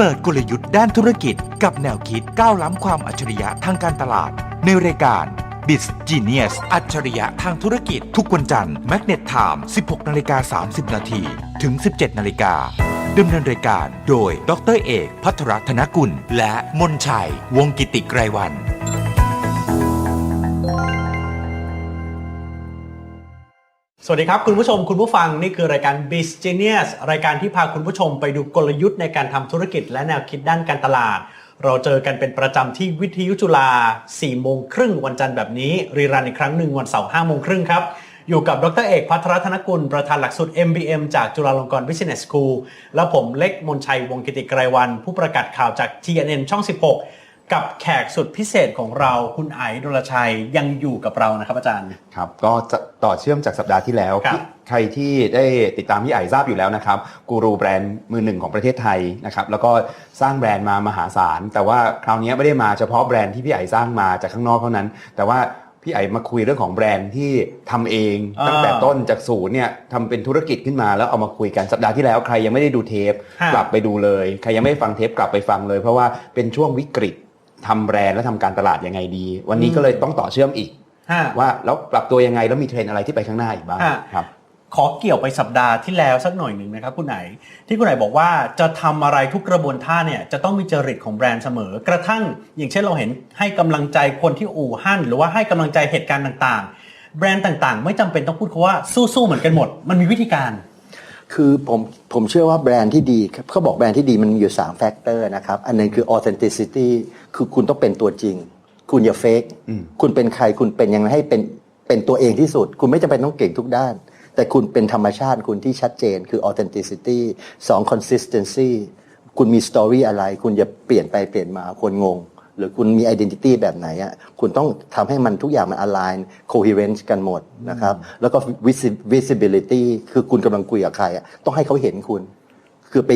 เปิดกลยุทธ์ด้านธุรกิจกับแนวคิดก้าวล้ำความอัจฉริยะทางการตลาด ในรายการ b i z Genius อัจฉริยะทางธุรกิจทุกวันจันทร์ Magnet Time 16นาฬิกา30นาทีถึง 17นาฬิกาดำเนินรายการโดยดรเอก พัทรธนกุล และมนชัย วงกิติไกรวัน สวัสดีครับ คุณผู้ชมคุณผู้ฟังนี่คือรายการ b i z Genius รายการที่พาคุณผู้ชมไปดูกลยุทธ์ในการทำธุรกิจและแนวคิดด้านการตลาด เราเจอกันเป็นประจำที่วิทยุจุฬา4โมงครึ่งวันจันทร์แบบนี้ รีรันอีกครั้งหนึ่งวันเสาร์5โมงครึ่งครับ อยู่กับดรเอกพัทรธนกุล ประธานหลักสูตร MBM จากจุฬาลงกรณ์ Business School และผมเล็กมนชัยวงกิติไกรวัน ผู้ประกาศข่าวจาก TNN ช่อง 16 กับแขกสุดพิเศษของเราคุณไอซ์ดลชัยยังอยู่กับเรานะครับอาจารย์ ครับก็จะต่อเชื่อมจากสัปดาห์ที่แล้ว ครับใครที่ได้ติดตามพี่ไอทราบอยู่แล้วนะครับกูรูแบรนด์มือหนึ่งของประเทศไทยนะครับแล้วก็สร้างแบรนด์มามหาศาล แต่ว่าคราวนี้ไม่ได้มาเฉพาะแบรนด์ที่พี่ไอสร้างมาจากข้างนอกเท่านั้น แต่ว่าพี่ไอมาคุยเรื่องของแบรนด์ที่ทำเองอ่าตั้งแต่ต้นจากศูนย์เนี่ยทำเป็นธุรกิจขึ้นมาแล้วเอามาคุยกันสัปดาห์ที่แล้วใครยังไม่ได้ดูเทป ฮะ กลับไปดูเลย ใครยังไม่ได้ฟังเทปกลับไปฟังเลย เพราะว่าเป็นช่วงวิกฤต ทำแบรนด์และทำการตลาดยังไงดี วันนี้ก็เลยต้องต่อเชื่อมอีกฮะว่าแล้วปรับตัวยังไงแล้วมีเทรนด์อะไรที่ไปข้างหน้าอีกบ้างฮะครับขอเกี่ยวไปสัปดาห์ที่แล้วสักหน่อยหนึ่งนะครับคุณไหน ที่คุณไหนบอกว่าจะทำอะไรทุกกระบวนท่าเนี่ยจะต้องมีจริตของแบรนด์เสมอ กระทั่งอย่างเช่นเราเห็นให้กำลังใจคนที่อู่ฮั่นหรือว่าให้กำลังใจเหตุการณ์ต่างๆ แบรนด์ต่างๆ ไม่จำเป็นต้องพูดคาว่าสู้ๆเหมือนกันหมด มันมีวิธีการ คือผมผมเชื่อว่าแบรนด์ที่ดีครับเขาบอกแบรนด์ที่ดีมันมีอยู่3แฟกเตอร์นะครับ อันหนึงคือ authenticity คือคุณต้องเป็นตัวจริง คุณอย่าเฟกคุณเป็นใครคุณเป็นยังไงให้เป็นเป็นตัวเองที่สุด คุณไม่จำเป็นต้องเก่งทุกด้าน แต่คุณเป็นธรรมชาติคุณที่ชัดเจน คือ authenticity สอง consistency คุณมีสตอรี่อะไร คุณอย่าเปลี่ยนไปเปลี่ยนมาคนงง หรือคุณมี identity แบบไหนอะคุณต้องทำให้มันทุกอย่างมัน align coherence กันหมดนะครับ แล้วก็ visi- visibility คือคุณกำลังคุยกับใครอะต้องให้เขาเห็นคุณ คือไป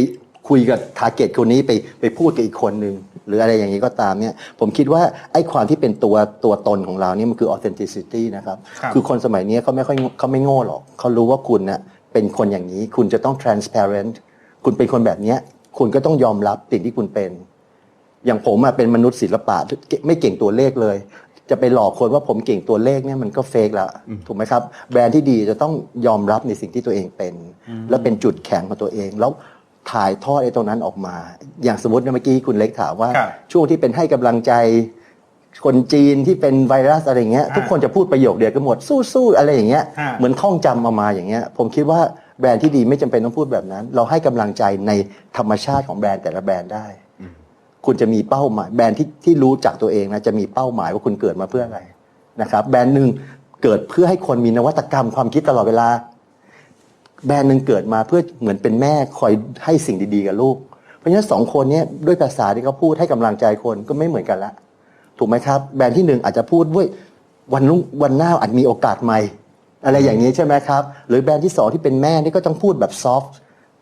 คุยกับทาร์เก็ตคนนี้ไปไปพูดกับอีกคนนึง หรืออะไรอย่างนี้ก็ตามเนี่ยผมคิดว่าไอ้ความที่เป็นตัวตัวตนของเราเนี่ยมันคือ authenticity นะครับครับคือคนสมัยนี้เขาไม่ค่อยเขาไม่โง่หรอกเขารู้ว่าคุณเน่ะเป็นคนอย่างนี้คุณจะต้อง transparent คุณเป็นคนแบบเนี้ยคุณก็ต้องยอมรับสิ่งที่คุณเป็น อย่างผมอะเป็นมนุษย์ศิลปะไม่เก่งตัวเลขเลย จะไปหลอกคนว่าผมเก่งตัวเลขเนี่ยมันก็เฟกแล้วถูกไหมครับ แบรนด์ที่ดีจะต้องยอมรับในสิ่งที่ตัวเองเป็น และเป็นจุดแข็งของตัวเองแล้วถ่ายทอดไอ้ตรงนั้นออกมา อย่างสมมติเมื่อกี้คุณเล็กถามว่าครับช่วงที่เป็นให้กำลังใจคนจีนที่เป็นไวรัสอะไรเงี้ยอ่าทุกคนจะพูดประโยคเดียวกันหมดสู้ๆอะไรอย่างเงี้ยฮะเหมือนท่องจำเอามาอย่างเงี้ยผมคิดว่าแบรนด์ที่ดีไม่จำเป็นต้องพูดแบบนั้น เราให้กำลังใจในธรรมชาติของแบรนด์แต่ละแบรนด์ได้ คุณจะมีเป้าหมายแบรนด์ที่ที่รู้จักตัวเองนะจะมีเป้าหมายว่าคุณเกิดมาเพื่ออะไรนะครับ แบรนด์หนึ่งเกิดเพื่อให้คนมีนวัตกรรมความคิดตลอดเวลา แบรนด์หนึ่งเกิดมาเพื่อเหมือนเป็นแม่คอยให้สิ่งดีๆกับลูก เพราะฉะนั้นสองคนนี้ด้วยภาษาที่เขาพูดให้กำลังใจคนก็ไม่เหมือนกันละถูกไหมครับ แบรนด์ที่หนึ่งอาจจะพูดด้วยวันรุ่งวันหน้าอาจมีโอกาสใหม่ อะไรอย่างนี้ใช่ไหมครับ หรือแบรนด์ที่สองที่เป็นแม่นี่ก็ต้องพูดแบบซอฟต์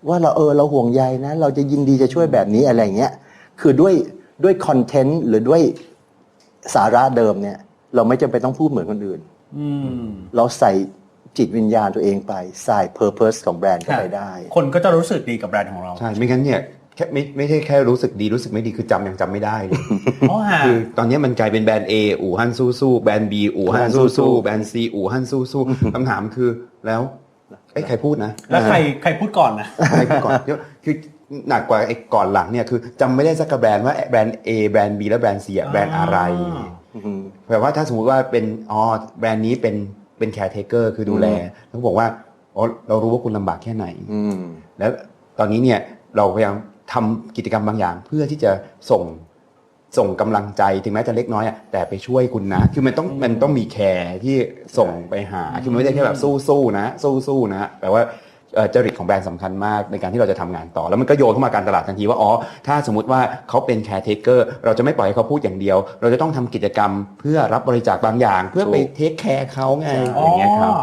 ว่าเราเออเราห่วงใยนะ เราจะยินดีจะช่วยแบบนี้อะไรอย่างเงี้ย คือด้วยด้วยคอนเทนต์หรือด้วยสาระเดิมเนี่ย เราไม่จำเป็นต้องพูดเหมือนคนอื่นอืมเราใส่จิตวิญญาณตัวเองไปใส่ purpose ของแบรนด์เข้าไปได้ คนก็จะรู้สึกดีกับแบรนด์ของเรา ใช่ ไม่งั้นเนี่ยแค่ไม่ไม่ใช่แค่รู้สึกดีรู้สึกไม่ดีคือจำยังจำไม่ได้เลยอ๋อฮะคือตอนนี้มันกลายเป็นแบรนด์ A อู่ฮั่นสู้สู้แบรนด์ B อู่ฮั่นสู้สู้แบรนด์ C อู่ฮั่นสู้สู้คำถามคือแล้วเอ้ยใครพูดนะ แล้วใครใครพูดก่อนนะใครพูดก่อนเดี๋ยวคือ หนักกว่าไอ้ก่อนหลังเนี่ยคือจำไม่ได้สักกระแบรนด์ว่าแบรนด์ A แบรนด์ B และแบรนด์ C อะแบรนด์อะไรอ่าแปลว่าถ้าสมมติว่าเป็นอ๋อแบรนด์นี้เป็นเป็นแคร์เทเกอร์คือดูแลต้องบอกว่าอ๋อเรารู้ว่าคุณลำบากแค่ไหนอืมแล้วตอนนี้เนี่ยเราพยายามทำกิจกรรมบางอย่าง เพื่อที่จะส่งส่งกำลังใจถึงแม้จะเล็กน้อยอะแต่ไปช่วยคุณนะ คือมันต้องมันต้องมีแคร์ที่ส่งไปหา คือมันไม่ได้แค่แบบสู้ๆนะ สู้ๆนะแปลว่าเอ่อ จริตของแบรนด์สำคัญมากในการที่เราจะทำงานต่อ แล้วมันก็โยนเข้ามาการตลาดทันทีว่าอ๋อถ้าสมมติว่าเขาเป็นแคร์เทเกอร์เราจะไม่ปล่อยให้เขาพูดอย่างเดียว เราจะต้องทำกิจกรรมเพื่อรับบริจาคบางอย่าง เพื่อไปเทคแคร์เขาไงอย่างเงี้ยครับอ๋อ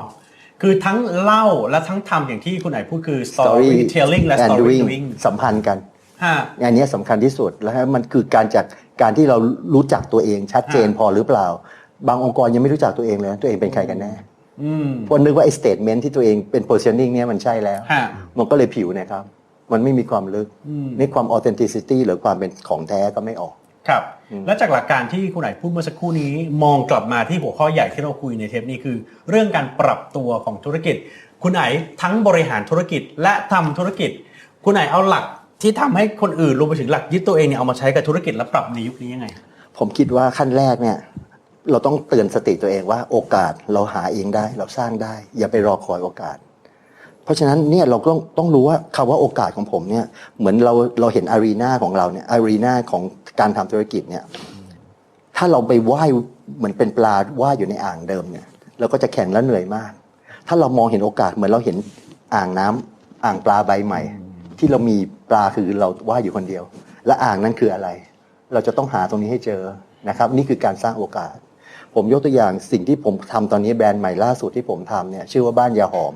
คือทั้งเล่าและทั้งทำอย่างที่คุณไหนพูดคือ story storytelling และ and story doing doing สัมพันธ์กันฮะอันเนี้ยสำคัญที่สุดแล้วมันคือการจากการที่เรารู้จักตัวเองชัดเจนอ่าพอหรือเปล่า บางองค์กรยังไม่รู้จักตัวเองเลยนะตัวเองเป็นใครกันแน่อืมเพราะนึกว่าไอ้ statement ที่ตัวเองเป็น positioning เนี่ยมันใช่แล้วฮะมันก็เลยผิวนะครับ มันไม่มีความลึกอืมนี่ความ authenticity หรือความเป็นของแท้ก็ไม่ออก ครับ และจากหลักการที่คุณไหนพูดเมื่อสักครู่นี้ มองกลับมาที่หัวข้อใหญ่ที่เราคุยในเทปนี้คือ เรื่องการปรับตัวของธุรกิจ คุณไหนทั้งบริหารธุรกิจและทำธุรกิจ คุณไหนเอาหลักที่ทำให้คนอื่นรวมไปถึงหลักยึดตัวเองเนี่ยเอามาใช้กับธุรกิจและปรับในยุคนี้ยังไง ผมคิดว่าขั้นแรกเนี่ย เราต้องเตือนสติตัวเองว่าโอกาสเราหาเองได้ เราสร้างได้ อย่าไปรอคอยโอกาส เพราะฉะนั้นเนี่ยเราต้องต้องรู้ว่าคำว่าโอกาสของผมเนี่ยเหมือนเราเราเห็นอารีนาของเราเนี่ยอารีนาของการทำธุรกิจเนี่ยถ้าเราไปว่ายเหมือนเป็นปลาว่ายอยู่ในอ่างเดิมเนี่ยเราก็จะแข็งและเหนื่อยมาก ถ้าเรามองเห็นโอกาสเหมือนเราเห็นอ่างน้ำอ่างปลาใบใหม่ ที่เรามีปลาคือเราว่ายอยู่คนเดียว และอ่างนั้นคืออะไร เราจะต้องหาตรงนี้ให้เจอนะครับ นี่คือการสร้างโอกาส ผมยกตัวอย่างสิ่งที่ผมทำตอนนี้แบรนด์ใหม่ล่าสุดที่ผมทำเนี่ยชื่อว่าบ้านยาหอม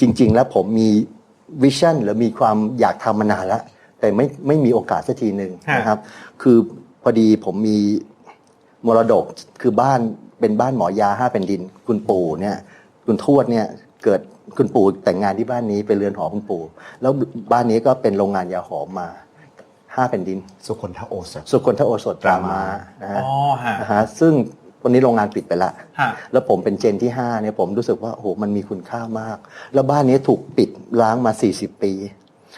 จริง ๆ แล้วผมมีวิชั่นหรือมีความอยากทำมานานแล้ว แต่ไม่ไม่มีโอกาสสักทีหนึ่งฮะนะครับ คือพอดีผมมีมรดกคือบ้านเป็นบ้านหมอยาห้าแผ่นดิน คุณปู่เนี่ยคุณทวดเนี่ยเกิดคุณปู่แต่งงานที่บ้านนี้เป็นเรือนหอคุณปู่ แล้วบ้านนี้ก็เป็นโรงงานยาหอมมาห้าแผ่นดิน สุคนทโอสถ สุคนทโอสถตรามานะฮะอ๋อฮะนะฮะซึ่ง วันนี้โรงงานปิดไปละ ฮะ แล้วผมเป็นเจนที่ 5 เนี่ยผมรู้สึกว่าโอ้โหมันมีคุณค่ามาก แล้วบ้านนี้ถูกปิดล้างมา 40 ปี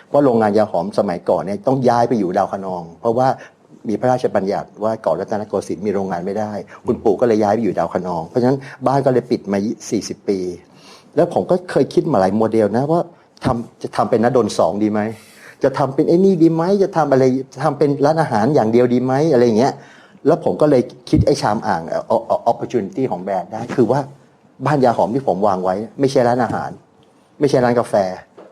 เพราะโรงงานยาหอมสมัยก่อนเนี่ยต้องย้ายไปอยู่ดาวคะนอง เพราะว่ามีพระราชบัญญัติว่าเก่อนรัตนโกสินทร์มีโรงงานไม่ได้ คุณปู่ก็เลยย้ายไปอยู่ดาวคะนอง เพราะฉะนั้นบ้านก็เลยปิดมา 40 ปี แล้วผมก็เคยคิดมาหลายโมเดลนะว่าทำจะทำเป็นนดลสองดีไหม จะทำเป็นไอ้นี่ดีไหมจะทำอะไรทำเป็นร้านอาหารอย่างเดียวดีไหมอะไรอย่างเงี้ย แล้วผมก็เลยคิดไอ้ชามอ่างเอ่อ opportunity ของแบรนด์ได้ คือว่าบ้านยาหอมที่ผมวางไว้ ไม่ใช่ร้านอาหาร ไม่ใช่ร้านกาแฟ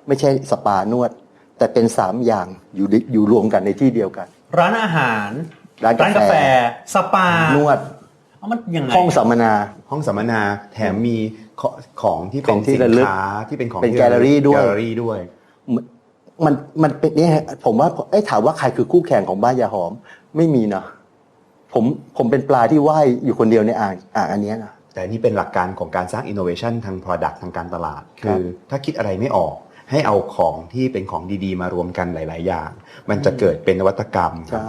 ไม่ใช่สปานวด แต่เป็นสามอย่างอยู่ดิอยู่รวมกันในที่เดียวกัน ร้านอาหาร ร้านกาแฟ สปานวดเอามันยังไงห้องสัมมนาห้องสัมมนาแถมมีขของที่ขเป็อนงที่สินระลึกค้าที่เป็นของเป็นที่แกลเลอรี่ด้วยแกลเลอรี่ด้วย มันมันเป็นเนี่ยฮะผมว่าไอ้ยถามว่าใครคือคู่แข่งของบ้านยาหอมไม่มีนะ ผมผมเป็นปลาที่ว่ายอยู่คนเดียวในอ่างอ่างอันเนี้ยนะ แต่นี่เป็นหลักการของการสร้าง innovation ทาง product ทางการตลาด ครัคืบอถ้าคิดอะไรไม่ออก ให้เอาของที่เป็นของดีๆ มารวมกันหลาย ๆ อย่าง มันจะเกิดเป็นนวัตกรรม ใช่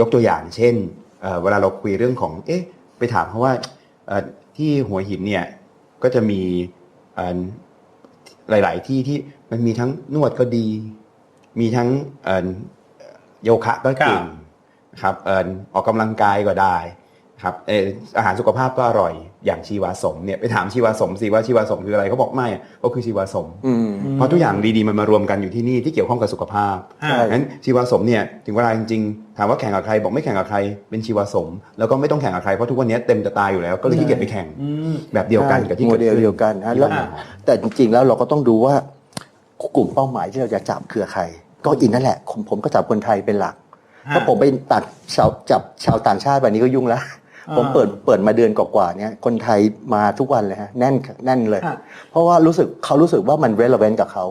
ยกตัวอย่างเช่นเอ่อเวลาเราคุยเรื่องของ เอ๊ะ ไปถามเขาว่าเอ่อที่หัวหินเนี่ย ก็จะมีเอ่อหลาย ๆ ที่ที่มันมีทั้งนวดก็ดี มีทั้งเอ่อโยคะก็เก่ง นะครับเอ่อออกกำลังกายก็ได้ครับเอ่ออาหารสุขภาพก็อร่อยอย่างชีวาสมเนี่ยไปถามชีวาสมสิว่าชีวาสมคืออะไรเขาบอกไม่อะก็คือชีวาสมอืมเพราะทุกอย่างดีๆมันมารวมกันอยู่ที่นี่ที่เกี่ยวข้องกับสุขภาพใช่งั้นชีวาสมเนี่ยถึงเวลาจริงๆถามว่าแข่งกับใครบอกไม่แข่งกับใครเป็นชีวาสม แล้วก็ไม่ต้องแข่งกับใครเพราะทุกวันนี้เต็มจะตายอยู่แล้วก็เลยขี้เกียจไปแข่งอืมแบบเดียวกันกับที่โมเกิดเดลขึ้นเดียวกันนะที่แล้วบ้านเราแต่จริงๆแล้วเราก็ต้องดูว่ากลุ่มเป้าหมายที่เราจะจับคือใครก็อินนั่นแหละผมผมก็จับคนไทยเป็นหลัก ฮะเพราะผมไปตัดชาวจับชาวต่างชาติวันนี้ก็ยุ่งแล้วอ่าผมเปิดเปิดมาเดือนกว่าๆเนี้ยคนไทยมาทุกวันเลยฮะแน่นแน่นเลยฮะเพราะว่ารู้สึกเขารู้สึกว่ามัน relevant กับเขา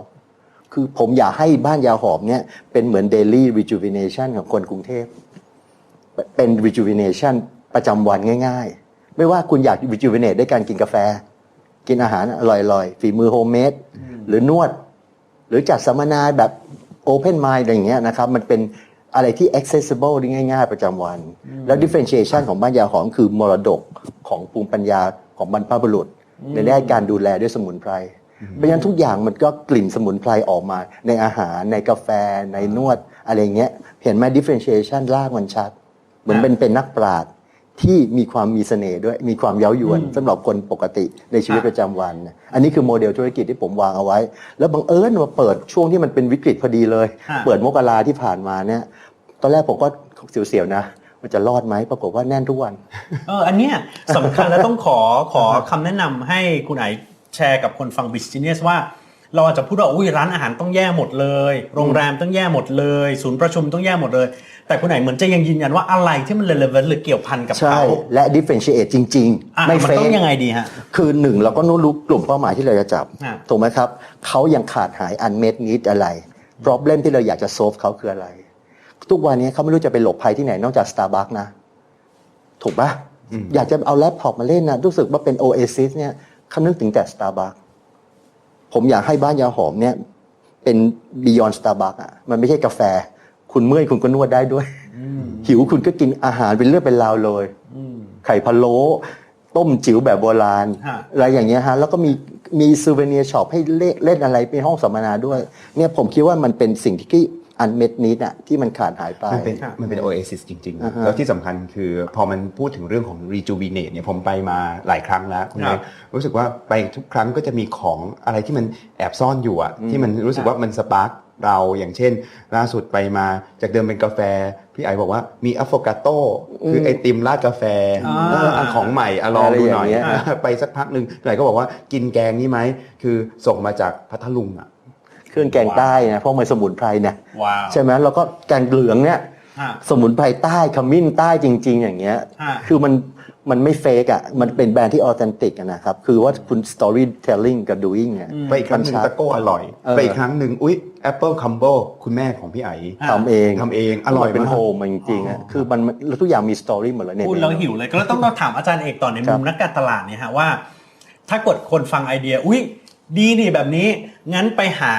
คือผมอยากให้บ้านยาหอมเนี่ยเป็นเหมือน daily rejuvenation ของคนกรุงเทพ เป็น rejuvenation ประจำวันง่าย ๆ ไม่ว่าคุณอยาก rejuvenate ด้วยการกินกาแฟ กินอาหารอร่อยๆ ฝีมือโฮมเมดหรือนวด หรือจัดสัมมนาแบบ open mind อะไรอย่างเงี้ยนะครับ มันเป็น อะไรที่ accessible ได้ง่าย ๆ ประจำวัน แล้ว differentiation ของบ้านยาหอมคือมรดกของภูมิปัญญาของบรรพบุรุษ ในด้านการดูแลด้วยสมุนไพรเพราะฉะนั้นทุกอย่างมันก็กลิ่นสมุนไพรออกมา ในอาหารในกาแฟ ในนวดอะไรเงี้ย เห็นไหม differentiation รากมันชัด เหมือนเป็นเป็นนักปราชญ์ ที่มีความมีเสน่ห์ด้วย มีความเย้ายวนสำหรับคนปกติในชีวิตครับประจำวัน อันนี้คือโมเดลธุรกิจที่ผมวางเอาไว้ แล้วบังเอิญมาเปิดช่วงที่มันเป็นวิกฤตพอดีเลยฮะเปิดมกราที่ผ่านมาเนี่ย ตอนแรกผมก็เสียวๆนะมันจะรอดไหมปรากฏว่าแน่นทุกวัน เอออันเนี้ยสำคัญและต้องขอขอคำแนะนำให้คุณไอแชร์กับคนฟังบิสเนสว่า เราอาจจะพูดว่าอุ้ยร้านอาหารต้องแย่หมดเลย โรงแรมต้องแย่หมดเลย ศูนย์ประชุมต้องแย่หมดเลย แต่คุณไหนเหมือนจะยังยืนยันว่าอะไรที่มัน relevant หรือเกี่ยวพันกับใช่เขาและ differentiate จริงอะๆไม่มันเฟต้องกยังไงดีฮะคือหนึ่งเราก็รู้กลุ่มเป้าหมายที่เราจะจับอะถูกไหมครับเขายังขาดหาย unmet need อะไร problem ที่เราอยากจะ solve เขาคืออะไร ทุกวันนี้เขาไม่รู้จะไปหลบภัยที่ไหนนอกจาก Starbucks นะ ถูกปะอยากจะเอาแล็ปท็อปมาเล่นนะรู้สึกว่าเป็น Oasis เนี่ยเขานึกถึงแต่ Starbucks ผมอยากให้บ้านยาหอมเนี่ย เป็น beyond Starbucks อะมันไม่ใช่กาแฟ คุณเมื่อยคุณก็นวดได้ด้วย หิวคุณก็กินอาหารเป็นเรื่องเป็นราวเลยอืมไข่พะโล้ต้มจิ๋วแบบโบราณฮะอะไรอย่างเงี้ยฮะแล้วก็มีมีซูเวเนียร์ช็อปให้เล่นเล่นอะไรเป็นห้องสัมมนาด้วย เนี่ยผมคิดว่ามันเป็นสิ่งที่ อันเม็ดนิดอะที่มันขาดหายไป มันเป็นครับมันเป็น oasis จริงอ่าฮะๆแล้วที่สำคัญคือพอมันพูดถึงเรื่องของ rejuvenate เนี่ยผมไปมาหลายครั้งแล้วคุณครัเล็บกรู้สึกว่าไปทุกครั้งก็จะมีของอะไรที่มันแอบซ่อนอยู่อะที่มันรู้สึกว่ามันสปาร์กเราอย่างเช่น ล่าสุดไปมาจากเดิมเป็นกาแฟ พี่ไอบอกว่ามีอะโฟกาโต้คือไอติมราดกาแฟอ่าเอออันของใหม่อะลองดูหน่อยอะไรอย่างเงี้ยไปสักพักหนึ่งพี่ไอก็บอกว่ากินแกงนี่ไหมคือส่งมาจากพัทลุงอะ เครื่องแกงใต้นะเพราะมันสมุนไพรเนี่ยว้าวใช่ไหมแล้วก็แกงเหลืองเนี่ยฮะสมุนไพรใต้ขมิ้นใต้จริง ๆ อย่างเงี้ยฮะคือมันมันไม่เฟกอะ มันเป็นแบรนด์ที่ออเทนติกนะครับ คือว่าคุณ storytelling กับ doing เนี่ยไปอีกครั้งหนึ่งมันชัดตะโก้อร่อยเออไปอีกครั้งหนึ่งอุ๊ยแอปเปิลคัมโบคุณแม่ของพี่ไอทำเองทำเอง อร่อยเป็นมากโฮมจริงๆอะคือมันแล้วทุกอย่างมีสตอรี่หมดเลยเนี่ยพูดแล้วหิวเลย ก็เลยต้องมาถามอาจารย์เอกต่อในครัมุบมนักการตลาดเนี่ยฮะว่า ถ้ากดคนฟังไอเดีย อุ้ย ดีนี่แบบนี้ งั้นไปหา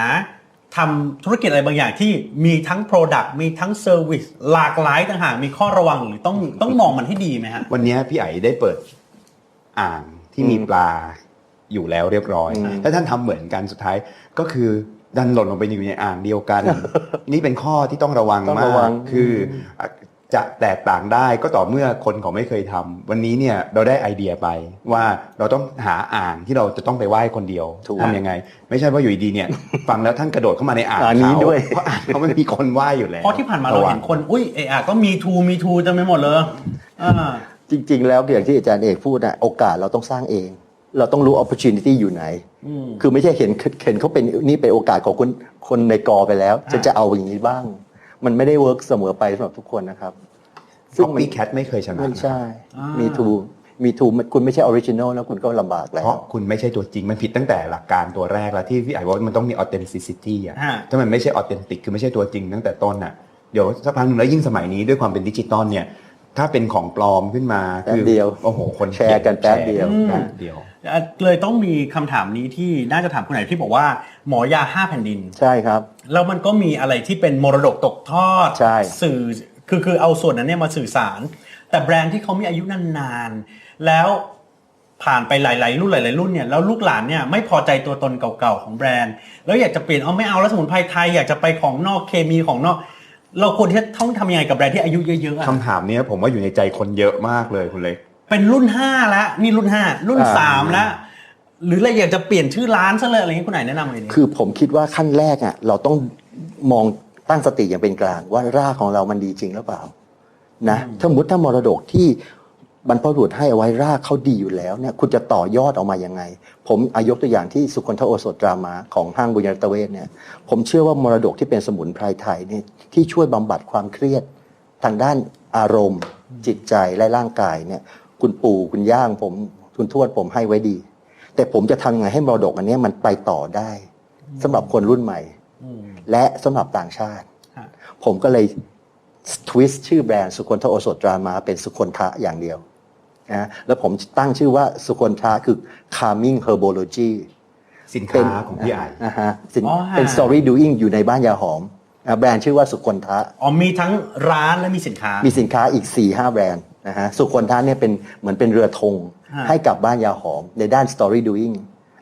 ทำธุรกิจอะไรบางอย่างที่มีทั้ง Product มีทั้ง Service หลากหลายต่างหากมีข้อระวังหรือต้องต้องมองมันให้ดีไหมฮะ วันนี้พี่ไอได้เปิดอ่างที่มีอืมปลาอยู่แล้วเรียบร้อยอืมถ้าท่านทำเหมือนกันสุดท้ายก็คือดันหล่นลงไปอยู่ในอ่างเดียวกัน นี่เป็นข้อที่ต้องระวังต้องมาระวักงคืออะ จะแตกต่างได้ก็ต่อเมื่อคนเขาไม่เคยทำวันนี้เนี่ยเราได้ไอเดียไปว่าเราต้องหาอ่างที่เราจะต้องไปไหว้คนเดียวถูกทำยังไง ไม่ใช่ว่าอยู่ดีๆเนี่ย ฟังแล้วท่านกระโดดเข้ามาในอ่างอ่างนี้เขาด้วยเพราะอ่างเขาไม่มีคนไหว้อยู่แล้วเพราะที่ผ่านมาเราะวังเห็นคนอุ้ยเอะอะก็มีทูมีทูจะไม่หมดเลยอ่าจริง ๆ แล้วอย่างที่อาจารย์เอกพูดอะโอกาสเราต้องสร้างเอง เราต้องรู้ opportunity อยู่ไหนอืมคือไม่ใช่เห็นเห็นเขาเป็นนี่เป็นโอกาสของคนคนในกอไปแล้วจะอ่าจะเอาอย่างนี้บ้าง มันไม่ได้เวิร์กเสมอไปสำหรับทุกคนนะครับ ซึ่งปีแคทไม่เคยชนะไม่ใช่ อ่ามี มีทูมีทูคุณไม่ใช่ออริจินอลแล้วคุณก็ลำบากแล้เพว ราะคุณไม่ใช่ตัวจริงมันผิดตั้งแต่หลักการตัวแรกแล้วที่พี่ไอ้บอกว่ามันต้องมี authenticity อะฮะ ถ้ามันไม่ใช่ authentic คือไม่ใช่ตัวจริงตั้งแต่ต้นอะเดี๋ยวสักพักหนึ่งแล้วยิ่งสมัยนี้ด้วยความเป็นดิจิตอลเนี่ย ถ้าเป็นของปลอมขึ้นมาแป๊บคืเดียวโอ้โหคนแชร์กันแป๊บเดียวแป๊บเดียวอะเลยต้องมีคำถามนี้ที่น่าจะถามคุณไหนที่บอกว่าหมอยาห้าแผ่นดิน ใช่ครับ แล้วมันก็มีอะไรที่เป็นมรดกตกทอด ใช่ สื่อคือคือเอาส่วนนั้นเนี่ยมาสื่อสาร แต่แบรนด์ที่เขามีอายุนานๆ แล้วผ่านไปหลาย ๆ รุ่นหลาย ๆ รุ่นเนี่ยแล้วลูกหลานเนี่ยไม่พอใจตัวตนเก่าๆของแบรนด์ แล้วอยากจะเปลี่ยนเอาไม่เอาแล้วสมุนไพรไทยอยากจะไปของนอกเคมีของนอก เราควรที่จะต้องทำยังไงกับแบรนด์ที่อายุเยอะๆอะคำถามเนี้ยผมว่าอยู่ในใจคนเยอะมากเลยคุณเล็ก เป็นรุ่นห้าแล้วนี่รุ่นห้ารุ่นอ่า สามแล้ว หรือเราอยากจะเปลี่ยนชื่อร้านซะเลยอะไรเงี้ยคุณไหนแนะนำเลยนี่คือผมคิดว่าขั้นแรกอะเราต้องมองตั้งสติอย่างเป็นกลาง ว่ารากของเรามันดีจริงหรือเปล่านะถ้าสมมติถ้ามรดกที่บรรพบุรุษให้เอาไว้รากเขาดีอยู่แล้วเนี่ยคุณจะต่อยอดออกมายังไง ผมอายกตัวอย่างที่สุคนทโอสถดรามาของห้างบุญญาตเวศเนี่ยผมเชื่อว่ามรดกที่เป็นสมุนไพรไทยเนี่ยที่ช่วยบำบัดความเครียดทางด้านอารมณ์ จิตใจและร่างกายเนี่ยคุณปู่คุณย่างผมคุณทวดผมให้ไว้ดี แต่ผมจะทำยังไงให้มรดกอันเนี้ยมันไปต่อได้สำหรับคนรุ่นใหม่อืมและสำหรับต่างชาติฮะผมก็เลยทวิสต์ชื่อแบรนด์สุคนทโอสถดรามาเป็นสุคนทะอย่างเดียวนะแล้วผมตั้งชื่อว่าสุคนทะคือ calming herbology สินเป็ค้านของพี่ไอ้นะฮะสินอ๋อฮะเป็น story doing อยู่ในบ้านยาหอมอะแบรนด์ชื่อว่าสุคนทะอ๋อมีทั้งร้านและมีสินค้า มีสินค้าอีก4ี่ห้าแบรนด์นะฮะสุคนทะเนี่ยเป็นเหมือนเป็นเรือธงฮะ ให้กับบ้านยาหอมในด้าน story doing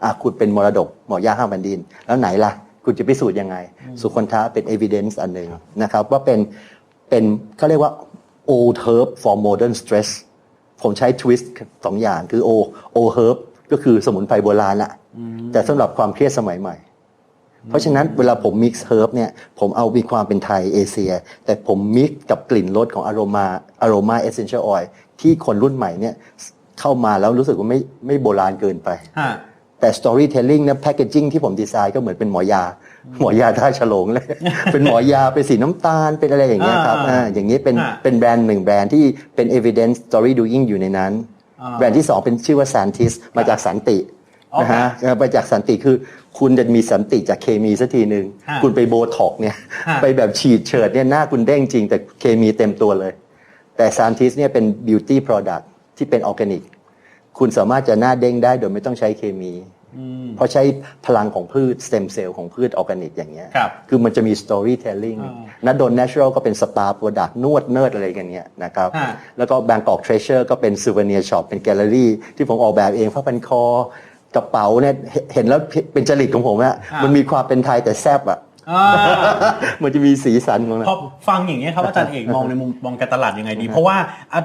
อะคุณเป็นมรดกหมอยาห้าแผ่นดิน แล้วไหนล่ะ คุณจะพิสูจน์ยังไง สุคนทะเป็น evidence อันหนึ่งนะครับ ว่าเป็นเป็นเขาเรียกว่า old herb for modern stress ผมใช้ twist สองอย่างคือ o o herb ก็คือสมุนไพรโบราณละแต่สำหรับความเครียดสมัยใหม่ เพราะฉะนั้นเวลาผม mix herb เนี่ยผมเอามีความเป็นไทยเอเชีย แต่ผม mix กับกลิ่นรสของ aroma aroma essential oil ที่คนรุ่นใหม่เนี่ย เข้ามาแล้วรู้สึกว่าไม่ไม่โบราณเกินไปฮะแต่ storytelling นะ packaging ที่ผมดีไซน์ก็เหมือนเป็นหมอยา หมอยาท่าฉลงเลย เป็นหมอยา เป็นสีน้ำตาล เป็นอะไรอย่างเงี้ยครับอ่าอ่าอย่างนี้เป็นอ่าเป็นแบรนด์หนึ่งแบรนด์ที่เป็น evidence story doing อยู่ในนั้นอ่าแบรนด์ที่สองเป็นชื่อว่า Santis มาจากสันติโอเคนะฮะเอ่อมาจากสันติคือคุณจะมีสันติจากเคมีสักทีหนึ่งฮะคุณไปโบท็อกเนี่ยฮะไปแบบฉีดเฉิดเนี่ยหน้าคุณเด้งจริง แต่เคมีเต็มตัวเลย แต่ Santis เนี่ยเป็น beauty product ที่เป็นออร์แกนิก คุณสามารถจะหน้าเด้งได้โดยไม่ต้องใช้เคมีอืมเพราะใช้พลังของพืชสเต็มเซลล์ของพืชออร์แกนิกอย่างเงี้ยครับคือมันจะมี storytelling อ่านัดโดน natural ก็เป็นสปาโปรดักนวดเนิร์ดอะไรกันเนี้ยนะครับฮะแล้วก็ Bangkok Treasure ก็เป็น souvenir shop เป็นแกลเลอรี่ที่ผมออกแบบเองผ้าพันคอกระเป๋าเนี่ยเห็นเห็นแล้วเป็นจริตของผมอะอ่ามัมันมีความเป็นไทยแต่แซบอะอ่ามันจะมีสีสันของมันพอฟังอย่างนี้ยครับอาจารย์เอกมองในมุมมองการตลาดยังไงดี เพราะว่าอะ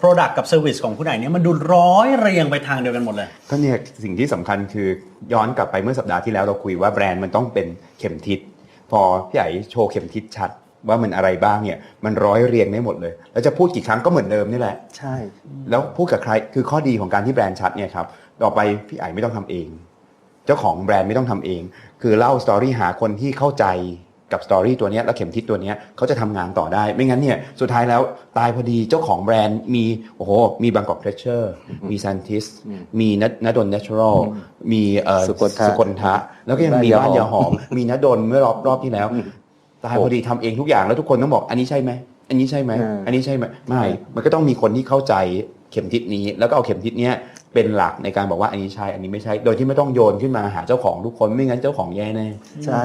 product กับ service ของคุณไหนเนี่ยมันดูร้อยเรียงไปทางเดียวกันหมดเลย ก็เนี่ยสิ่งที่สำคัญคือย้อนกลับไปเมื่อสัปดาห์ที่แล้วเราคุยว่าแบรนด์มันต้องเป็นเข็มทิศพอพี่ใหญ่โชว์เข็มทิศชัดว่ามันอะไรบ้างเนี่ยมันร้อยเรียงได้หมดเลย แล้วจะพูดกี่ครั้งก็เหมือนเดิมนี่แหละ ใช่ แล้วพูดกับใครคือข้อดีของการที่แบรนด์ชัดเนี่ยครับต่อไปพี่ไอ๋ไม่ต้องทำเอง เจ้าของแบรนด์ไม่ต้องทำเอง คือเล่าสตอรี่หาคนที่เข้าใจ กับสตอรี่ตัวเนี้ยแล้วเข็มทิศตัวเนี้ยเขาจะทำงานต่อได้ ไม่งั้นเนี่ยสุดท้ายแล้วตายพอดีเจ้าของแบรนด์มีโอ้โหมีบางกอกเทรเชอร์มีซันทิสมีนัดนดนเนเชอรัลมีเอ่อสุกลทะสุกลทะแล้วก็ยังมีบ้านยาหอม มีนดนเมื่อรอบรอบที่แล้วตายพอดีทำเองทุกอย่างแล้วทุกคนต้องบอกอันนี้ใช่ไหมอันนี้ใช่ไหมอ่าอันนี้ใช่ไหมไม่ มันก็ต้องมีคนที่เข้าใจเข็มทิศนี้แล้วก็เอาเข็มทิศเนี้ย เป็นหลักในการบอกว่าอันนี้ใช่ อันนี้ไม่ใช่ โดยที่ไม่ต้องโยนขึ้นมาหาเจ้าของทุกคน ไม่งั้นเจ้าของแย่แน่ ใช่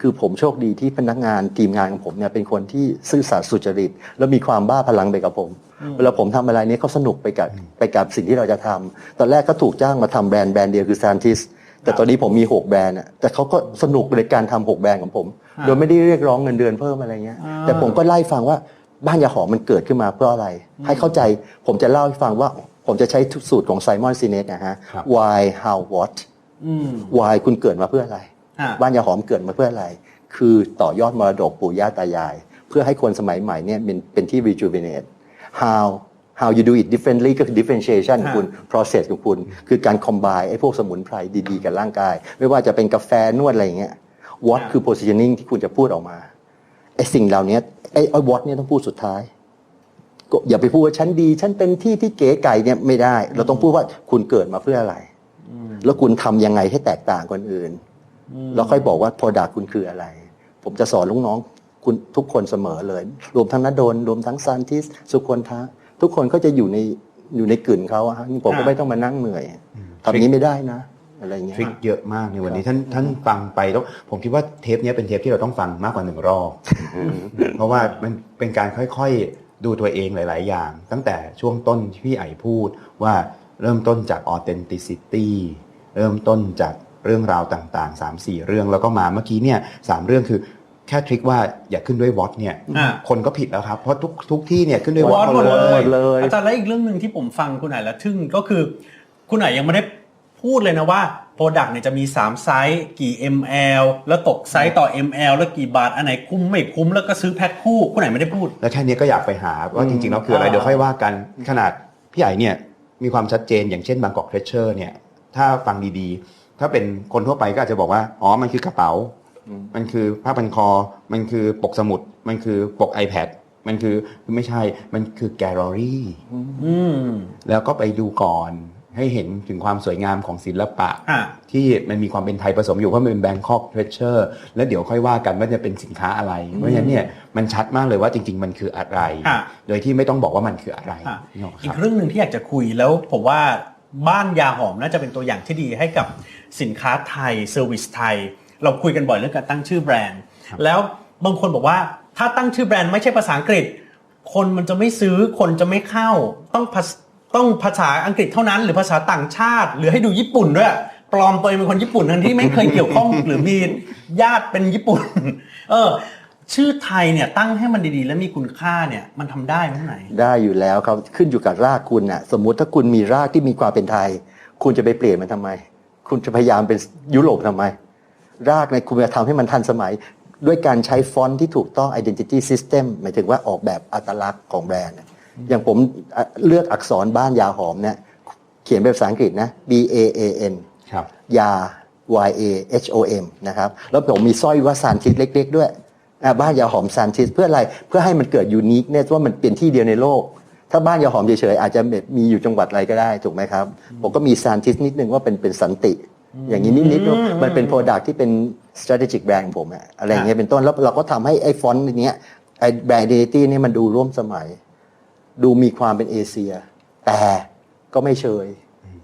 คือผมโชคดีที่พนักงานทีมงานของผมเนี่ยเป็นคนที่ซื่อสัตย์สุจริต แล้วมีความบ้าพลังไปกับผม เวลาผมทำอะไรเนี่ยเขาสนุกไปกับไปกับสิ่งที่เราจะทำตอนแรกก็ถูกจ้างมาทำแบรนด์แบรนด์เดียวคือซานติสแต่ตอนนี้ผมมี 6 แบรนด์อะแต่เขาก็สนุกในการทำหกแบรนด์ของผมอ่าโดยไม่ได้เรียกร้องเงินเดือนเพิ่มอะไรเงี้ยอ่าแต่ผมก็ไล่ฟังว่าบ้านยาหอมมันเกิดขึ้นมาเพื่ออะไร ให้เข้าใจผมจะเล่าให้ฟังว่า ผมจะใช้สูตรของไซมอนซีเนตนะฮะครับ why how what อืม why คุณเกิดมาเพื่ออะไรอ่าบ้านยาหอมเกิดมาเพื่ออะไร คือต่อยอดมรดกปู่ย่าตายาย เพื่อให้คนสมัยใหม่เนี่ยเป็นเป็นที่ rejuvenate how how you do it differently ก็คือ differentiation ของคุณ process ของคุณ คือการ combine ไอ้พวกสมุนไพรดีๆ กับร่างกาย ไม่ว่าจะเป็นกาแฟนวดอะไรอย่างเงี้ย what คือ positioning ที่คุณจะพูดออกมาไอ้สิ่งเหล่านี้ไอ้ไอ้ what เนี่ยต้องพูดสุดท้ายก็ อย่าไปพูดว่าฉันดี ฉันเป็นที่ที่เก๋ไก่เนี่ยไม่ได้ เราต้องพูดว่าคุณเกิดมาเพื่ออะไร แล้วคุณทำยังไงให้แตกต่างคนอื่น แล้วค่อยบอกว่า Product คุณคืออะไร ผมจะสอนลูกน้องคุณทุกคนเสมอเลย รวมทั้งนดลรวมทั้งซานทิส สุคนทะ ทุกคนก็จะอยู่ในอยู่ในกลืนเขาอะฮะผมก็อ่าไม่ต้องมานั่งเหนื่อยทำอย่างนี้ไม่ได้นะอะไรเงี้ยทริคเยอะมากในวันนี้ท่านท่านฟังไปต้องผมคิดว่าเทปเนี้ยเป็นเทปที่เราต้องฟังมากกว่าหนึ่งรอบเพราะว่ามันเป็นการค่อยๆ ดูตัวเองหลาย ๆ อย่าง ตั้งแต่ช่วงต้นที่พี่ไอพูดว่าเริ่มต้นจาก authenticity เริ่มต้นจากเรื่องราวต่างๆ 3 4 เรื่องแล้วก็มาเมื่อกี้เนี่ยสามเรื่องคือแค่ทริคว่าอย่าขึ้นด้วยวอตเนี่ยอ่าคนก็ผิดแล้วครับ เพราะทุกทุกที่เนี่ยขึ้นด้วยววออตดหมดหมดเลเลยยเลยอาจารย์แล้วอีกเรื่องหนึ่งที่ผมฟังคุณไหนแล้วทึ่งก็คือ คุณไหนยังไม่ได้พูดเลยนะว่า โปรดักต์เนี่ยจะมี 3 ไซส์กี่ ml แล้วตกไซส์ต่อ ml แล้วกี่บาท อันไหนคุ้มไม่คุ้มแล้วก็ซื้อแพ็คคู่คุณไหนไม่ได้พูด แล้วแค่นี้ก็อยากไปหาว่าจริงๆแล้วคืออะไรอ่าเดี๋ยวค่อยว่ากันขนาดพี่ใหญ่เนี่ยมีความชัดเจนอย่างเช่นบางกอกเทรเชอร์เนี่ยถ้าฟังดีๆ ถ้าเป็นคนทั่วไปก็อาจจะบอกว่าอ๋อมันคือกระเป๋า มันคือผ้าพันคอ มันคือปกสมุด มันคือปก iPad มันคือไม่ใช่มันคือแกลเลอรี่อืมแล้วก็ไปดูก่อน ให้เห็นถึงความสวยงามของศิลปะอะที่มันมีความเป็นไทยผสมอยู่เพราะมันเป็นแบงคอกเทรเชอร์แล้วเดี๋ยวค่อยว่ากันว่าจะเป็นสินค้าอะไร เพราะฉะนั้นเนี่ยมันชัดมากเลยว่าจริง ๆ มันคืออะไรอะโดยที่ไม่ต้องบอกว่ามันคืออะไรอะนี่หรอกคอีรักบเรื่องหนึ่งที่อยากจะคุยแล้วผมว่าบ้านยาหอมน่าจะเป็นตัวอย่างที่ดีให้กับสินค้าไทยเซอร์วิสไทย เราคุยกันบ่อยเรื่องการตั้งชื่อแบรนด์ แล้วบางคนบอกว่าถ้าตั้งชื่อแบรนด์ไม่ใช่ภาษาอังกฤษ คนมันจะไม่ซื้อคนจะไม่เข้าต้องภาษ ต้องภาษาอังกฤษเท่านั้น หรือภาษาต่างชาติ หรือให้ดูญี่ปุ่นด้วยปลอมตัวเองเป็นคนญี่ปุ่นทั้งที่ไม่เคยเกี่ยวข้อง หรือมีญาติเป็นญี่ปุ่น เออ ชื่อไทยเนี่ยตั้งให้มันดีๆ และมีคุณค่าเนี่ยมันทำได้ไหมไหน ได้อยู่แล้วครับขึ้นอยู่กับรากคุณน่ะ สมมุติถ้าคุณมีรากที่มีความเป็นไทย คุณจะไปเปลี่ยนมันทำไม คุณจะพยายามเป็นยุโรปทำไม รากในคุณจะทำให้มันทันสมัย ด้วยการใช้ฟอนต์ที่ถูกต้อง identity system หมายถึงว่าออกแบบอัตลักษณ์ของแบรนด์ อย่างผมอะเลือกอักษรบ้านยาหอมเนี่ยเขียนเป็นภาษาอังกฤษนะ B A A N ครับยา Y A H O M นะครับ แล้วผมมีสร้อยว่าซานทิสเล็ก ๆ ด้วยอะบ้านยาหอมซานทิสเพื่ออะไรเพื่อให้มันเกิดยูนิคเนี่ยว่ามันเป็นที่เดียวในโลก ถ้าบ้านยาหอมเฉยๆอาจจะแบบมีอยู่จังหวัดอะไรก็ได้ถูกไหมครับ ผมก็มีซานทิสนิดนึงว่าเป็นเป็นสันติ อย่างนี้นิดๆมันเป็นโปรดักที่เป็น strategic brand ของผมอะอะไรอย่างเงี้ยเป็นต้นแล้วเราก็ทำให้ไอ้ฟอนต์เนี้ยไอ้แบรนด์ identity เนี่ยมันดูร่วมสมัย ดูมีความเป็นเอเชีย แต่ก็ไม่เชย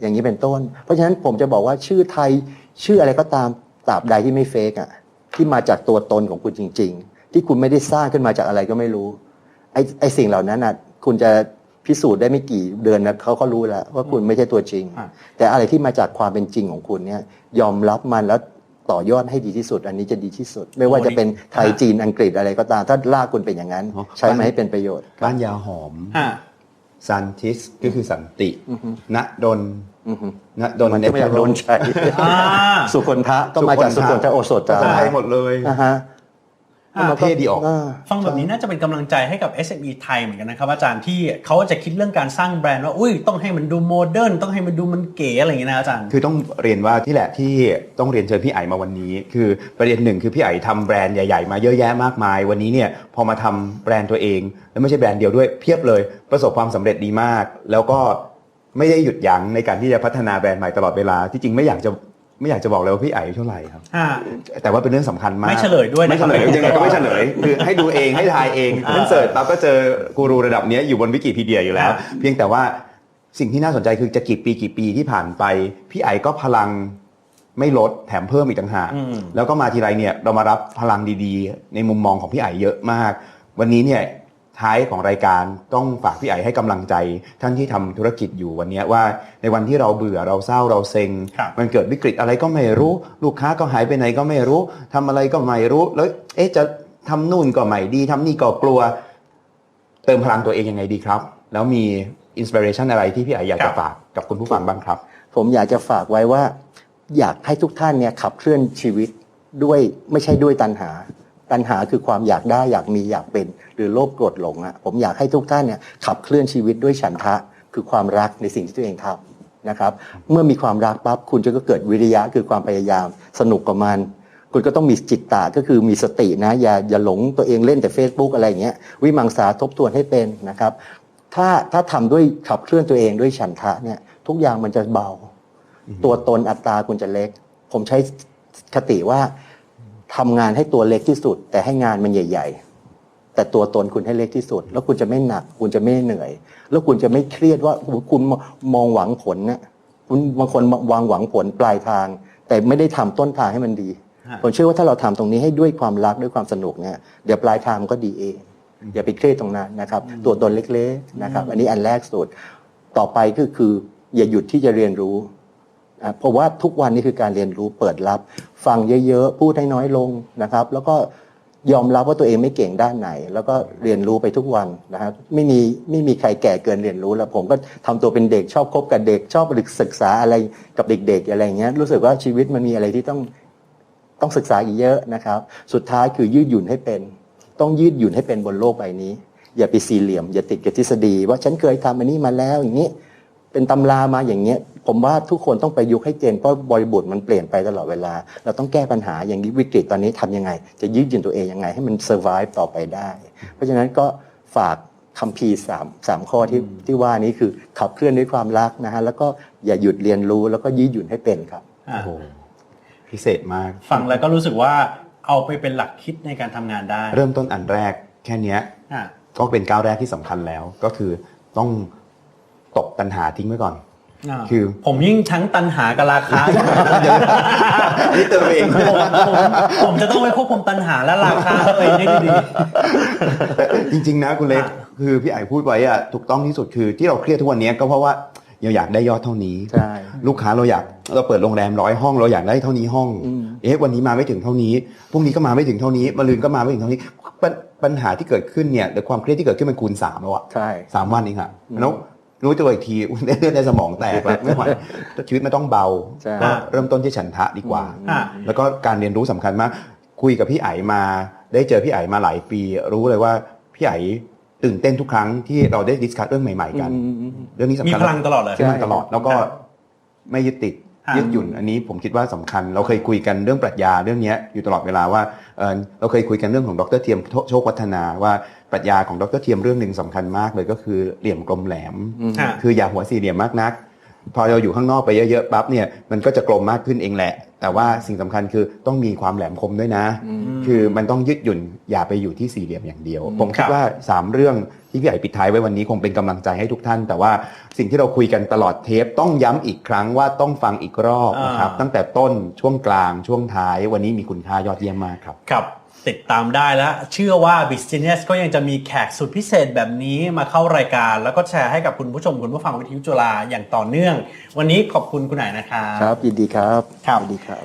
อย่างนี้เป็นต้น เพราะฉะนั้นผมจะบอกว่าชื่อไทยชื่ออะไรก็ตามตราบใดที่ไม่เฟกอะที่มาจากตัวตนของคุณจริง ๆ ที่คุณไม่ได้สร้างขึ้นมาจากอะไรก็ไม่รู้ไอ้ไอ้สิ่งเหล่านั้นอะคุณจะพิสูจน์ได้ไม่กี่เดือนนะเขาก็รู้แล้วว่าคุณไม่ใช่ตัวจริงอะแต่อะไรที่มาจากความเป็นจริงของคุณเนี่ยยอมรับมันแล้ว ต่อยอดให้ดีที่สุด อันนี้จะดีที่สุด ไม่ว่าจะเป็นไทยจีนอังกฤษอะไรก็ตาม ถ้าลากคุณเป็นอย่างนั้นอ๋อใช้มาให้เป็นประโยชน์บ้านยาหอมอ่าซันทิสก็คือสันติอือฮึณดลอือฮึณดลมันเนก็ไม่อยากโดนใช้อ่าสุคนทะก็มาจากสุคนทะโอสถภาษาไทยหมดเลยนะฮะอ่า เท่ดีออกาฟังแบบนี้น่าจะเป็นกำลังใจให้กับ SME ไทยเหมือนกันนะครับอาจารย์ที่เขาจะคิดเรื่องการสร้างแบรนด์ว่าอุ้ยต้องให้มันดูโมเดิร์นต้องให้มันดูมันเก๋อะไรอย่างเงี้ยนะอาจารย์ คือต้องเรียนว่าที่แหละที่ต้องเรียนเชิญพี่ไอ๋มาวันนี้ คือประเด็นหนึ่งคือพี่ไอ๋ทำแบรนด์ใหญ่ๆ มาเยอะแยะมากมาย วันนี้เนี่ยพอมาทำแบรนด์ตัวเอง แล้วไม่ใช่แบรนด์เดียวด้วยเพียบเลย ประสบความสำเร็จดีมาก แล้วก็ไม่ได้หยุดยั้งในการที่จะพัฒนาแบรนด์ใหม่ตลอดเวลาที่จริงไม่อยากจะ ไม่อยากจะบอกเลยว่าพี่ไอ๋เท่าไหร่ครับอ่าแต่ว่าเป็นเรื่องสำคัญมาก ไม่เฉลยด้วยนะไม่เฉลยครับยังไงก็ไม่เฉลย คือให้ดูเองให้ทายเองอ่าเล่นเสิร์ชเราก็เจอกูรูระดับเนี้ยอยู่บนวิกิพีเดียอยู่แล้วอ่าเพียงแต่ว่าสิ่งที่น่าสนใจคือจะกี่ปีกี่ปีที่ผ่านไป พี่ไอก็พลังไม่ลดแถมเพิ่มอีกต่างหากอืมแล้วก็มาทีไรเนี่ยเรามารับพลังดีๆ ในมุมมองของพี่ไอเยอะมาก วันนี้เนี่ย ท้ายของรายการต้องฝากพี่ไอให้กำลังใจ ท่านที่ทำธุรกิจอยู่วันเนี้ยว่า ในวันที่เราเบื่อเราเศร้าเราเซ็งครับมันเกิดวิกฤตอะไรก็ไม่รู้ ลูกค้าก็หายไปไหนก็ไม่รู้ทำอะไรก็ไม่รู้ แล้วเอ๊ะจะทำนู่นก็ไม่ดีทำนี่ก็กลัว เติมพลังตัวเองยังไงดีครับ แล้วมีอินสปิเรชันอะไรที่พี่ไออยากครัจะบฝากกับคุณผู้ฟังบ้างครับ ผมอยากจะฝากไว้ว่า อยากให้ทุกท่านเนี่ยขับเคลื่อนชีวิตด้วยไม่ใช่ด้วยตัณหา ตัณหาคือความอยากได้อยากมีอยากเป็น หรือโลภโกรธหลงอะผมอยากให้ทุกท่านเนี่ยขับเคลื่อนชีวิตด้วยฉันทะ คือความรักในสิ่งที่ตัวเองทำนะครับ เมื่อมีความรักปั๊บคุณจะก็เกิดวิริยะคือความพยายาม สนุกกับมัน คุณก็ต้องมีจิตตาก็คือมีสตินะอย่าอย่าหลงตัวเองเล่นแต่ Facebook อะไรเงี้ยวิมังสาทบทวนให้เป็นนะครับ ถ้าถ้าทำด้วยขับเคลื่อนตัวเองด้วยฉันทะเนี่ยทุกอย่างมันจะเบา ตัวตนอัตราคุณจะเล็ก ผมใช้คติว่า ทำงานให้ตัวเล็กที่สุด แต่ให้งานมันใหญ่ ๆ แต่ตัวตนคุณให้เล็กที่สุด แล้วคุณจะไม่หนัก คุณจะไม่เหนื่อย แล้วคุณจะไม่เครียดว่าคุณมองหวังผลนะคุณบางคนวางหวังผลปลายทาง แต่ไม่ได้ทำต้นทางให้มันดีฮะผมเชื่อว่าถ้าเราทำตรงนี้ให้ด้วยความรักด้วยความสนุกเนี่ยเดี๋ยวปลายทางมันก็ดีเองอย่าไปเครียดตรงนั้นนะครับ ตัวตนเล็กๆนะครับ อันนี้อันแรกสุดต่อไปก็คือ อย่าหยุดที่จะเรียนรู้อะ เพราะว่าทุกวันนี้คือการเรียนรู้เปิดรับ ฟังเยอะๆ พูดให้น้อยลงนะครับ แล้วก็ยอมรับว่าตัวเองไม่เก่งด้านไหน แล้วก็เรียนรู้ไปทุกวันนะครับไม่มีไม่มีใครแก่เกินเรียนรู้แล้วผมก็ทำตัวเป็นเด็กชอบคบกับเด็กชอบศึกษาอะไรกับเด็ก ๆ อะไรเงี้ยรู้สึกว่าชีวิตมันมีอะไรที่ต้องต้องศึกษาอีกเยอะนะครับ สุดท้ายคือยืดหยุ่นให้เป็น ต้องยืดหยุ่นให้เป็นบนโลกใบนี้ อย่าไปสี่เหลี่ยม อย่าติดกับทฤษฎี ว่าฉันเคยทำอันนี้มาแล้วอย่างนี้ เป็นตำรามาอย่างเงี้ย ผมว่าทุกคนต้องประยุกต์ให้เจนเพราะบริบทมันเปลี่ยนไปตลอดเวลา เราต้องแก้ปัญหาอย่างนี้วิกฤตตอนนี้ทำยังไง จะยืดหยุ่นตัวเองยังไงให้มัน survive ต่อไปได้ เพราะฉะนั้นก็ฝากคัมภีร์สามสามข้อที่ที่ว่านี้คือขับเคลื่อนด้วยความรักนะฮะแล้วก็อย่าหยุดเรียนรู้แล้วก็ยืดหยุ่นให้เป็นครับอ่าโอ้โหพิเศษมากฟังแล้วก็รู้สึกว่าเอาไปเป็นหลักคิดในการทำงานได้ เริ่มต้นอันแรกแค่เนี้ยอ่าก็เป็นก้าวแรกที่สำคัญแล้ว ก็คือต้องตกตัณหาทิ้งไว้ก่อนอ่า คือผมยิ่งทั้งตันหากับราคาอันนี้เติมเองผมผมผมจะต้องไปควบคุมตันหาและราคาตัวเองให้ดีจริง ๆ นะคุณเล็กอะคือพี่ไอ๋พูดไว้อะถูกต้องที่สุดคือที่เราเครียดทุกวันนี้ก็เพราะว่าเราอยากได้ยอดเท่านี้ใช่ลูกค้าเราอยากเราเปิดโรงแรมร้อยห้องเราอยากได้เท่านี้ห้องอืมเอ๊ะวันนี้มาไม่ถึงเท่านี้พรุ่งนี้ก็มาไม่ถึงเท่านี้มะรืนก็มาไม่ถึงเท่านี้ปัญปัญหาที่เกิดขึ้นเนี่ยหรือความเครียดที่เกิดขึ้นมันคูณสามแล้วอะใช่สามวันเองอะแล้ว รู้ตัวอีกทีอุ๊ยเลือดในสมองแตกแล้วไม่ไหวชีวิตมันต้องเบาใช่ก็เริ่มต้นที่ฉันทะดีกว่าๆอ่าแล้วก็การเรียนรู้สำคัญมาก คุยกับพี่ไอ๋มาได้เจอพี่ไอ๋มาหลายปี รู้เลยว่าพี่ไอ๋ตื่นเต้นทุกครั้งที่เราได้ดิสคัทเรื่องใหม่ ๆ กัน เรื่องนี้สำมีคัญพลังตลอดเลยใช่ไหมตลอดแล้วก็ไม่ยึดติดอ่า ยืดหยุ่นอันนี้ผมคิดว่าสำคัญ เราเคยคุยกันเรื่องปรัชญาเรื่องเนี้ยอยู่ตลอดเวลาว่าเอ่อเราเคยคุยกันเรื่องของดรเทียมโชควัฒนาว่าปรัชญาของดรเทียมเรื่องหนึ่งสำคัญมากเลยก็คือเหลี่ยมกลมแหลมอ่าคืออย่าหัวสี่เหลี่ยมมากนัก พอเราอยู่ข้างนอกไปเยอะๆปั๊บเนี่ยมันก็จะกลมมากขึ้นเองแหละ แต่ว่าสิ่งสำคัญคือต้องมีความแหลมคมด้วยนะ คือมันต้องยืดหยุ่นอย่าไปอยู่ที่สี่เหลี่ยมอย่างเดียว ผมคิดครับว่า 3 เรื่อง ที่พี่ใหญ่ปิดท้ายไว้วันนี้คงเป็นกำลังใจให้ทุกท่าน แต่ว่าสิ่งที่เราคุยกันตลอดเทปต้องย้ำอีกครั้งว่าต้องฟังอีกรอบนะครับอ่าตั้งแต่ต้นช่วงกลางช่วงท้ายวันนี้มีคุณค่ายอดเยี่ยมมากครับครับติดตามได้แล้ว เชื่อว่า b i z g e n i u s ก็ยังจะมีแขกสุดพิเศษแบบนี้มาเข้ารายการ แล้วก็แชร์ให้กับคุณผู้ชมคุณผู้ฟังวิทยุจุฬาอย่างต่อเนื่อง วันนี้ขอบคุณคุณไหนนะครับครับยินดีครับครับยินดีครับ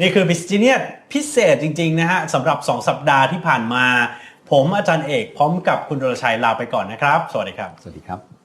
นี่คือ b i z g e n i u s พิเศษจริง ๆ นะฮะสำหรับ 2 สัปดาห์ที่ผ่านมา ผมอาจารย์เอกพร้อมกับคุณดลชัยลาไปก่อนนะครับ สวัสดีครับ สวัสดีครับ